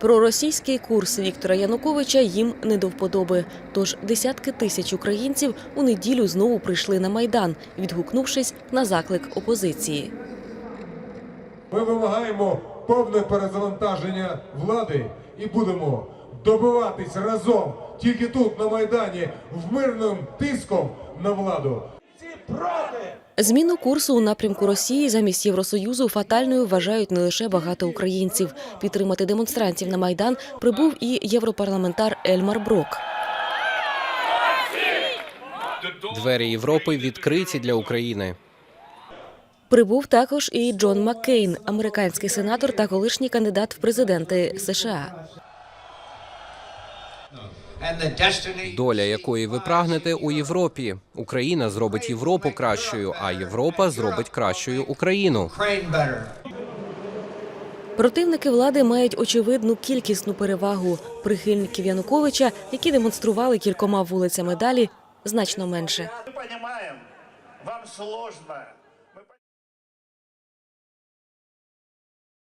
Проросійський курс Віктора Януковича їм не до вподоби. Тож десятки тисяч українців у неділю знову прийшли на майдан, відгукнувшись на заклик опозиції. Ми вимагаємо повне перезавантаження влади і будемо добиватись разом тільки тут, на Майдані, в мирним тиском на владу. Зміну курсу у напрямку Росії замість Євросоюзу фатальною вважають не лише багато українців. Підтримати демонстрантів на майдан прибув і європарламентар Ельмар Брок. Двері Європи відкриті для України. Прибув також і Джон Маккейн, американський сенатор та колишній кандидат в президенти США. Доля якої ви прагнете у Європі. Україна зробить Європу кращою, а Європа зробить кращою Україну. Противники влади мають очевидну кількісну перевагу. Прихильників Януковича, які демонстрували кількома вулицями далі, значно менше. Вам сложно